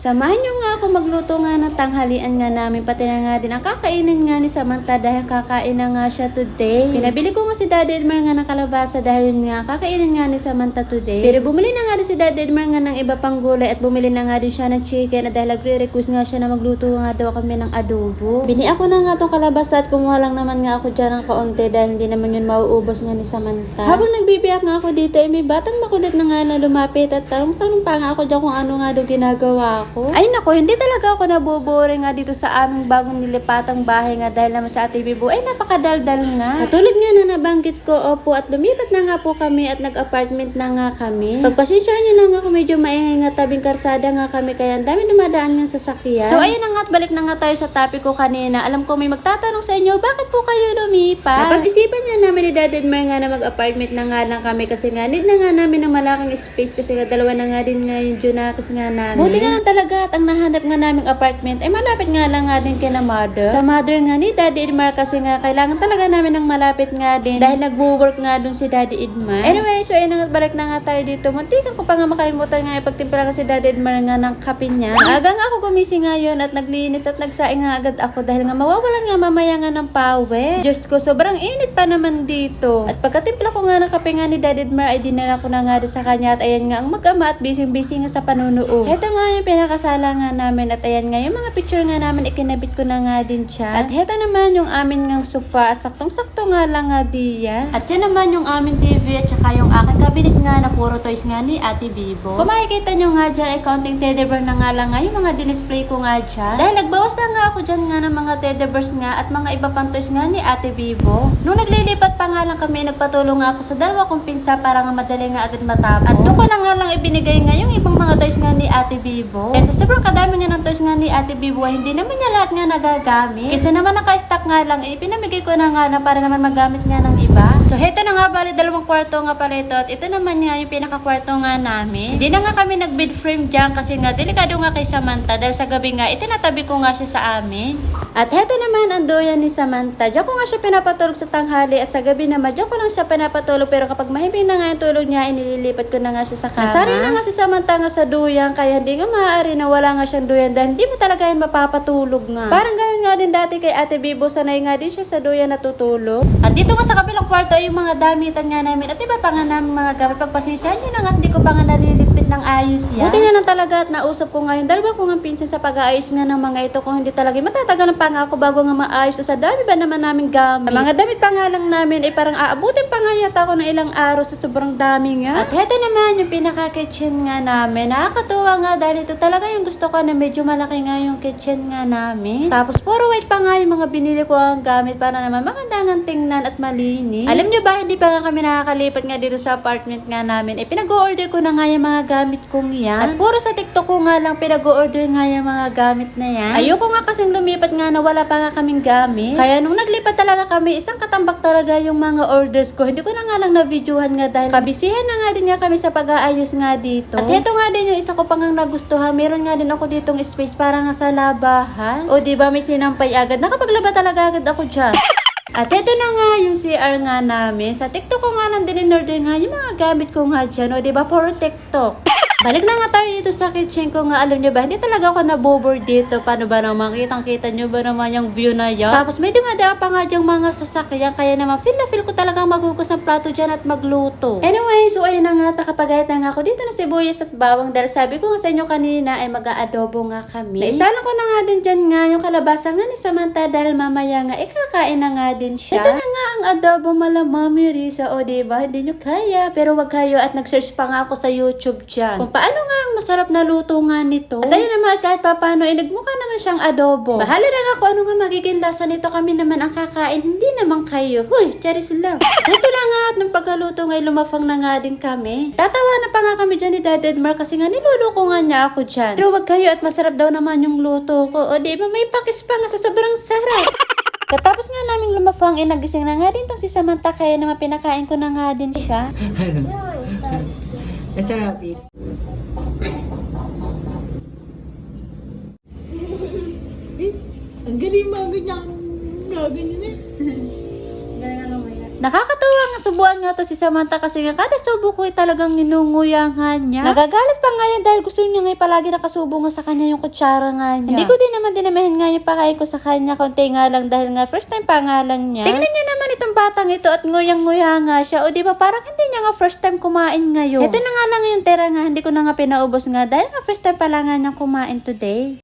Samahan nyo nga ako magluto nga ng tanghalian nga namin, pati na nga din ang kakainin nga ni Samantha dahil kakain na nga siya today. Pinabili ko nga si Daddy Edmar nga ng kalabasa dahil nga kakainin nga ni Samantha today. Pero bumili na nga din si Daddy Edmar nga ng iba pang gulay at bumili na nga din siya ng chicken at dahil nagre-request nga siya na magluto nga daw kami ng adobo. Bini ako na nga tong kalabasa at kumuha lang naman nga ako dyan ng kaunti dahil hindi naman yun mauubos nga ni Samantha. Habang nagbibiyak nga ako dito, eh, may batang makulit na nga na lumapit at tanong-tanong pa nga ako dyan kung ano nga daw ginagawa ko. Ay nako, hindi talaga ako nabubore nga dito sa aming bagong nilipatang bahay nga dahil naman sa Ate Bibo ay napakadaldal nga. Katulad nga na nabanggit ko, opo, at lumipat na nga po kami at nag-apartment na nga kami. Pagpasensyahan nyo na nga kung medyo maingay nga tabing karsada nga kami kaya ang dami dumadaan nga sasakyan. So ayun na nga at balik na nga tayo sa topic ko kanina. Alam ko may magtatanong sa inyo, bakit po kayo lumipat? Napag-isipan nga namin ni Dad Edmar nga na mag-apartment na nga lang kami kasi nga need na nga namin ng malaking space kasi nga dalawa na nga din nga yung Junakis nga namin. Buti nga lang talaga at ang nahanap nga naming apartment ay malapit nga lang nga din kina mother. Sa mother nga ni Daddy Edmar kasi nga kailangan talaga namin ng malapit nga din dahil nagwo-work nga dun si Daddy Edmar. Anyway, so ayun nga, balik na nga tayo dito. Muntikan ko pa nga makalimutan nga ipagtimpla nga si Daddy Edmar nga ng kape niya. Aga nga ako gumising ngayon at naglinis at nagsaing nga agad ako dahil nga mawawalan nga mamaya nga ng power. Diyos ko, sobrang init pa naman dito. At pagkatimpla ko nga ng kape nga ni Daddy Edmar ay dinala ko na nga sa kanya at ayan nga ang mag-ama at busy-busy nga sa panunood. Ito nga yung pinakasala nga namin at ayan nga yung mga picture nga namin ikinabit ko na nga din siya. At heto naman yung amin ngang sofa at saktong-sakto nga lang nga diyan. At yan naman yung aming TV at saka yung aking cabinet nga na puro toys nga ni Ate Bibo. Kung makikita nyo nga dyan ay counting teddy bear na nga lang nga yung mga dinisplay ko nga dyan. Dahil nagbawas na nga ako dyan nga ng mga teddy bears nga at mga iba pang toys nga ni Ate Bibo. Nung naglilipat pa nga lang kami, nagpatulong nga ako sa dalawa kong pinsa para nga madali nga agad matapos. At doon ko na nga lang ibinigay nga yung ibang mga toys nga ni Ate Bibo. Eh sa sobrang kadami nga ng toys nga ni Ate Bibo, ay hindi naman niya lahat nga nagagamit. Kasi naman naka-stock nga lang, eh, pinamigay ko na nga na para naman magamit nga ng iba. So heto na nga bali, dalawang kwarto nga pala ito. At ito naman nga yung pinaka-kwarto nga namin. Hindi na nga kami nag-bed frame dyan kasi nga delikado nga kay Samantha dahil sa gabi nga, itinatabi ko nga siya sa amin. At heto naman ang doyan ni Samantha. Diyan ko nga siya pinapatulog sa tanghali at sa gabi naman, diyan ko lang siya pinapatulog. Pero kapag mahimbing na nga yung tulog niya, inililipat ko na nga siya sa kama. Nasari na nga si Samantha nga sa duyan, kaya hindi nga maaari na wala nga siyang duyan dahil hindi mo talaga yan mapapatulog nga. Parang ganun nga din dati kay Ate Bibo, sanay nga din siya sa duyan natutulog. At dito nga sa kabilang kwarto yung mga damitan nga namin at iba pa nga namin mga gamit. Pagpasensyahan nyo na nga, hindi ko pa nga naliligpit ng ayos yan. Buti nga lang talaga at nausap ko ngayon, dalawa ko nga pinsan sa pag-aayos nga ng mga ito kung hindi talaga matatagalan pa nga ako bago nga maayos to sa dami ba naman namin gamit. Mga damit pa nga lang namin ay parang aabutin pa nga yata ako ng ilang araw sa sobrang dami nga. At heto naman yung pinaka-kitchen nga namin. Nakakatuwa nga dahil ito talaga yung gusto ko na medyo malaki nga yung kitchen nga namin. Tapos puro white pa nga yung mga binili ko ang gamit para naman maganda nga tingnan at malinis. Alam nyo ba, hindi pa nga kami nakakalipat nga dito sa apartment nga namin. Eh, pinag-order ko na nga yung mga gamit kong yan. At puro sa TikTok ko nga lang pinag-order nga yung mga gamit na yan. Ayoko nga kasing lumipat nga na wala pa nga kaming gamit. Kaya nung naglipat talaga kami, isang katambak talaga yung mga orders ko. Hindi ko na nga lang na-videohan nga dahil kabisihan na nga din nga kami sa pag-aayos nga dito. At ito nga din yung isa ko pang nagustuhan. Meron nga din ako ditong space para nga sa labahan. O di ba may sinampay agad. Nakapaglaba talaga agad ako dyan. At ito na nga yung CR nga namin. Sa TikTok ko nga nang din-order nga yung mga gamit ko nga dyan. O diba, for TikTok. Balik na nga tayo dito sa kitchen ko nga. Alam nyo ba, hindi talaga ako naboboard dito. Paano ba naman? Kitang-kita nyo ba naman yung view na yan? Tapos may dumadaan pa nga diyang mga sasakyan. Kaya naman, feel na feel ko talagang magugas ang plato dyan at magluto. Anyway, so ayun na nga, nakapagayat na nga ako dito na sibuyas at bawang. Dahil sabi ko sa inyo kanina ay mag-aadobo nga kami. Naisalang ko na nga din dyan nga yung kalabasa nga ni Samantha dahil mamaya nga ikakain na nga din siya. Ito na nga ang adobo mala Mami Risa. O diba, hindi nyo kaya. Pero wag kayo at nag-search pa nga ako sa YouTube dyan. Kung paano nga ang masarap na luto nga nito. At naman at kahit papano ay nagmukha naman siyang adobo. Bahala na nga kung ano nga magiging lasa nito kami naman ang kakain. Hindi naman kayo. Huy, charis lang. Ito na nga at ng pagkaluto ngay lumafang na nga din kami. Tatawa na pa nga kami dyan ni Dad Edmar kasi nga niluluko nga niya ako dyan. Pero wag kayo at masarap daw naman yung luto ko. O di ba may pakis pa nga sa sobrang sarap. Katapos nga namin lumafang, eh, nagising na nga din tong si Samantha kaya naman pinakain ko na nga din siya. Rabbit. Eh, galing mga ganyang gaganyan eh. Nakakatuwa nga subuan nga to si Samantha kasi nga kada subo ko ay talagang ninunguyangan niya. Nagagalit pa nga yan dahil gusto niya nga palagi nakasubo nga sa kanya yung kutsara nga niya. Hindi ko din naman dinamahin nga yung pakain ko sa kanya konti nga lang dahil nga first time pa nga lang niya. Tingnan niya naman itong batang ito at nguyang-nguya nga siya. O di ba parang hindi niya nga first time kumain ngayon. Ito na nga lang yung tera nga hindi ko na nga pinaubos nga dahil nga first time pa lang nga niya kumain today.